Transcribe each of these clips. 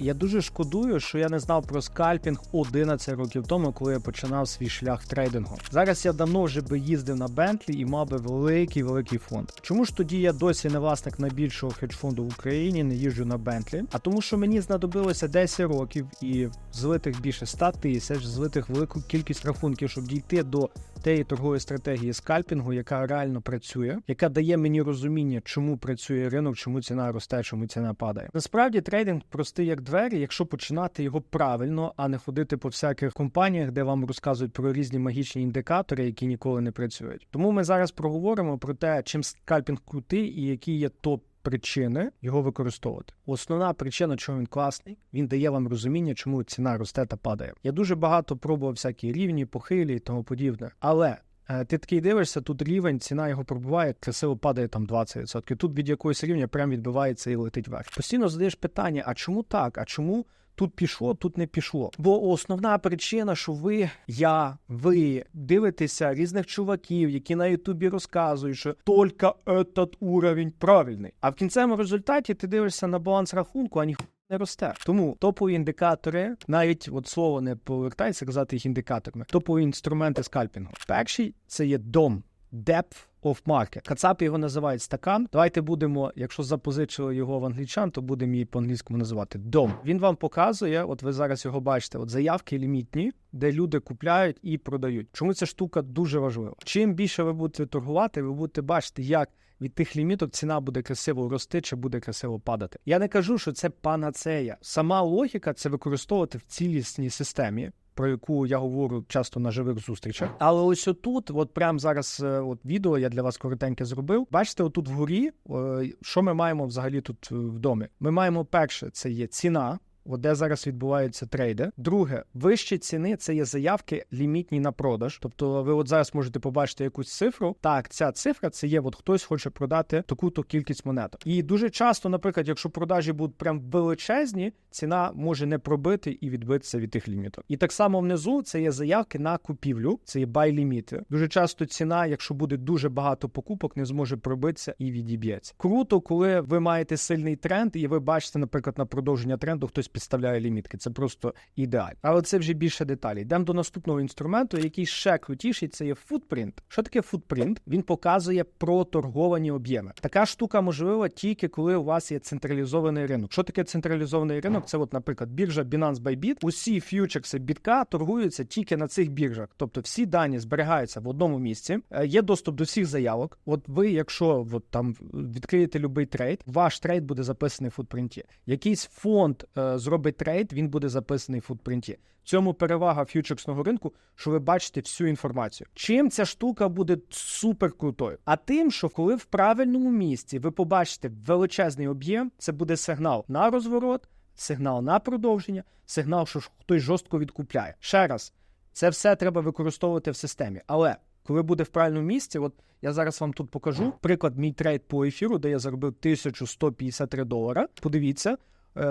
Я дуже шкодую, що я не знав про скальпінг 11 років тому, коли я починав свій шлях трейдингу. Зараз я давно вже би їздив на Бентлі і мав би великий великий фонд. Чому ж тоді я досі не власник найбільшого хедж-фонду в Україні, не їжджу на Бентлі? А тому, що мені знадобилося 10 років і злитих більше 100 тисяч, злитих велику кількість рахунків, щоб дійти до тієї торгової стратегії скальпінгу, яка реально працює, яка дає мені розуміння, чому працює ринок, чому ціна росте, чому ціна падає. Насправді трейдинг простий як двері, якщо починати його правильно, а не ходити по всяких компаніях, де вам розказують про різні магічні індикатори, які ніколи не працюють. Тому ми зараз проговоримо про те, чим скальпінг крутий і які є топ. Причини його використовувати. Основна причина, чому він класний, він дає вам розуміння, чому ціна росте та падає. Я дуже багато пробував всякі рівні, похилі і тому подібне. Але е, ти такий дивишся, тут рівень, ціна його пробуває, красиво падає там 20%. Тут від якоїсь рівня прям відбивається і летить вверх. Постійно задаєш питання: а чому так? А чому? Тут пішло, тут не пішло. Бо основна причина, що ви, я, ви дивитеся різних чуваків, які на Ютубі розказують, що тільки этот уровень правильний. А в кінцевому результаті ти дивишся на баланс рахунку, а ніхто не росте. Тому топові індикатори, навіть от слово не повертається казати їх індикаторами. Топові інструменти скальпінгу. Перший це є дом. Depth of market. Кацапи його називають стакан. Давайте будемо, якщо запозичили його в англічан, то будемо її по-англійському називати дом. Він вам показує, от ви зараз його бачите, от заявки лімітні, де люди купляють і продають. Чому ця штука дуже важлива? Чим більше ви будете торгувати, ви будете бачити, як від тих ліміток ціна буде красиво рости чи буде красиво падати. Я не кажу, що це панацея. Сама логіка це використовувати в цілісній системі. Про яку я говорю часто на живих зустрічах, але ось отут, от прямо зараз, е, от відео я для вас коротеньке зробив. Бачите, отут вгорі, е, що ми маємо взагалі тут е, в домі? Ми маємо перше, це є ціна. Де зараз відбуваються трейди. Друге, вищі ціни це є заявки лімітні на продаж. Тобто, ви от зараз можете побачити якусь цифру. Так, ця цифра це є, от хтось хоче продати таку-то кількість монеток. І дуже часто, наприклад, якщо продажі будуть прям величезні, ціна може не пробити і відбитися від тих ліміток. І так само внизу це є заявки на купівлю, це є buy ліміти. Дуже часто ціна, якщо буде дуже багато покупок, не зможе пробитися і відіб'ється. Круто, коли ви маєте сильний тренд, і ви бачите, наприклад, на продовження тренду хтось підставляє лімітки. Це просто ідеально. Але це вже більше деталей. Йдемо до наступного інструменту, який ще крутіший. Це є футпринт. Що таке футпринт? Він показує проторговані об'єми. Така штука можлива тільки коли у вас є централізований ринок. Що таке централізований ринок? Це, от, наприклад, біржа Binance Bybit. Усі ф'ючерси бітка торгуються тільки на цих біржах. Тобто всі дані зберігаються в одному місці. Е, Є доступ до всіх заявок. От ви, якщо от, там відкриєте будь-який трейд, ваш трейд буде записаний в футпринті. Якийсь фонд е, зробить трейд, він буде записаний в футпринті. В цьому перевага ф'ючерсного ринку, що ви бачите всю інформацію. Чим ця штука буде супер крутою? А тим, що коли в правильному місці ви побачите величезний об'єм, це буде сигнал на розворот, сигнал на продовження, сигнал, що хтось жорстко відкупляє. Ще раз, це все треба використовувати в системі. Але коли буде в правильному місці, от я зараз вам тут покажу приклад мій трейд по ефіру, де я заробив 1153 долара. Подивіться,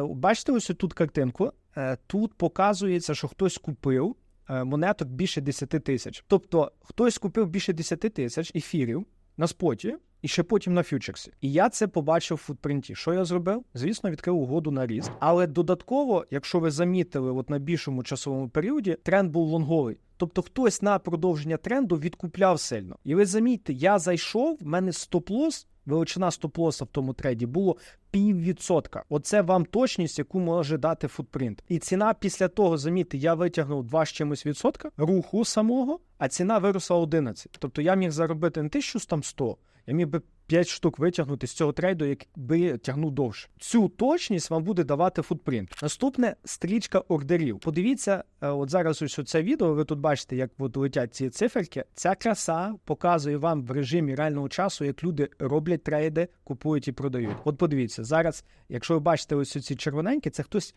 бачите, ось тут картинку. Е, Тут показується, що хтось купив е, монеток більше 10 тисяч. Тобто хтось купив більше 10 тисяч ефірів на споті. І ще потім на фьючерсі. І я це побачив в футпринті. Що я зробив? Звісно, відкрив угоду на ріст. Але додатково, якщо ви замітили, от на більшому часовому періоді тренд був лонговий. Тобто хтось на продовження тренду відкупляв сильно. І ви замітьте, я зайшов, в мене стоп-лос, величина стоп-лоса в тому треді було піввідсотка. Оце вам точність, яку може дати футпринт. І ціна після того, замітьте, я витягнув 2 з чимось відсотка руху самого, а ціна виросла 11. Тобто я міг заробити не 1100, я міг би 5 штук витягнути з цього трейду, якби тягнув довше. Цю точність вам буде давати футпринт. Наступне стрічка ордерів. Подивіться, е, от зараз ось це відео. Ви тут бачите, як от летять ці циферки. Ця краса показує вам в режимі реального часу, як люди роблять трейди, купують і продають. От подивіться, зараз, якщо ви бачите ось ці червоненькі, це хтось.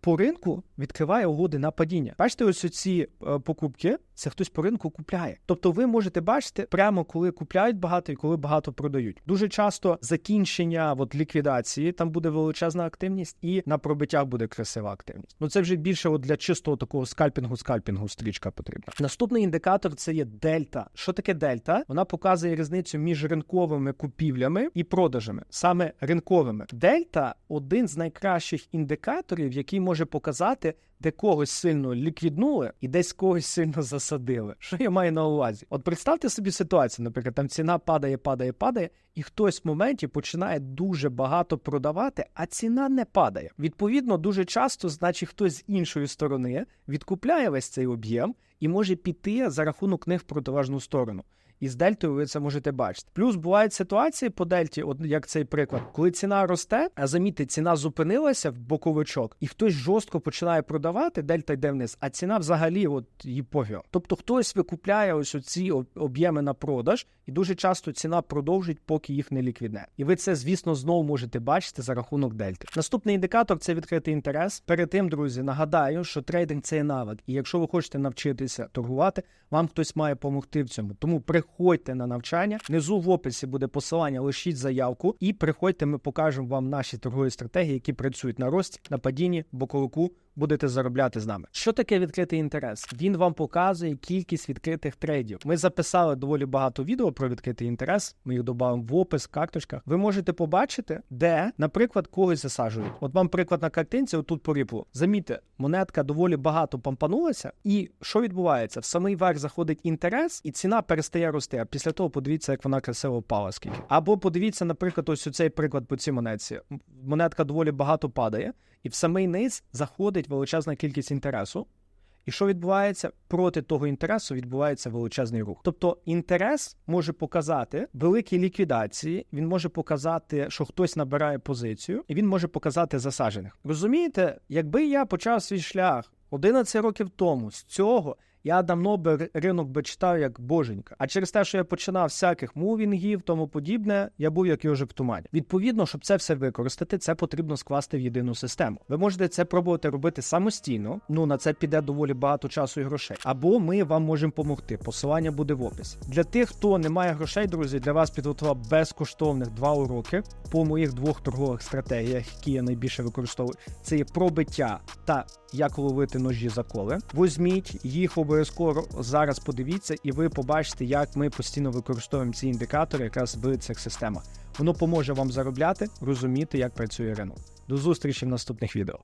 По ринку відкриває угоди на падіння. Бачите, ось ці е, покупки, це хтось по ринку купляє. Тобто, ви можете бачити прямо коли купляють багато і коли багато продають. Дуже часто закінчення от, ліквідації там буде величезна активність, і на пробиттях буде красива активність. Ну це вже більше от для чистого такого скальпінгу, скальпінгу стрічка потрібна. Наступний індикатор це є дельта. Що таке дельта? Вона показує різницю між ринковими купівлями і продажами, саме ринковими. Дельта один з найкращих індикаторів, який який може показати, де когось сильно ліквіднули і десь когось сильно засадили. Що я маю на увазі? От представте собі ситуацію, наприклад, там ціна падає, падає, падає, і хтось в моменті починає дуже багато продавати, а ціна не падає. Відповідно, дуже часто, значить, хтось з іншої сторони відкупляє весь цей об'єм і може піти за рахунок них в протилежну сторону. І з дельтою ви це можете бачити. Плюс бувають ситуації по дельті, от як цей приклад, коли ціна росте, а замітьте, ціна зупинилася в боковичок, і хтось жорстко починає продавати, дельта йде вниз, а ціна взагалі от її пофіг. Тобто хтось викупляє ось ці об'єми на продаж, і дуже часто ціна продовжить, поки їх не ліквідне. І ви це, звісно, знову можете бачити за рахунок дельти. Наступний індикатор це відкритий інтерес. Перед тим, друзі, нагадаю, що трейдинг це є навик, і якщо ви хочете навчитися торгувати, вам хтось має допомогти в цьому. Тому приходьте на навчання. Внизу в описі буде посилання, лишіть заявку і приходьте. Ми покажемо вам наші торгові стратегії, які працюють на рості, на падінні, боковику. Будете заробляти з нами. Що таке відкритий інтерес? Він вам показує кількість відкритих трейдів. Ми записали доволі багато відео про відкритий інтерес. Ми їх додамо в опис, в карточках. Ви можете побачити, де, наприклад, когось засаджують. От вам приклад на картинці, отут по ріплу. Замітьте, монетка доволі багато помпанулася, і що відбувається? В самий верх заходить інтерес, і ціна перестає рости. А після того подивіться, як вона красиво впала. Скільки. Або подивіться, наприклад, ось у цей приклад по цій монетці. Монетка доволі багато падає, і в самий низ заходить величезна кількість інтересу. І що відбувається проти того інтересу? Відбувається величезний рух. Тобто інтерес може показати великі ліквідації, він може показати, що хтось набирає позицію, і він може показати засаджених. Розумієте, якби я почав свій шлях 11 років тому з цього. Я давно би ринок би читав як боженька. А через те, що я починав всяких мувінгів, тому подібне, я був як йожик в тумані. Відповідно, щоб це все використати, це потрібно скласти в єдину систему. Ви можете це пробувати робити самостійно. Ну на це піде доволі багато часу і грошей. Або ми вам можемо допомогти. Посилання буде в описі. Для тих, хто не має грошей, друзі, для вас підготував безкоштовних два уроки по моїх двох торгових стратегіях, які я найбільше використовую. Це є пробиття та як ловити ножі за коли. Возьміть їх обов'язково зараз. Подивіться, і ви побачите, як ми постійно використовуємо ці індикатори, якраз в цих системах. Воно поможе вам заробляти, розуміти, як працює ринок. До зустрічі в наступних відео.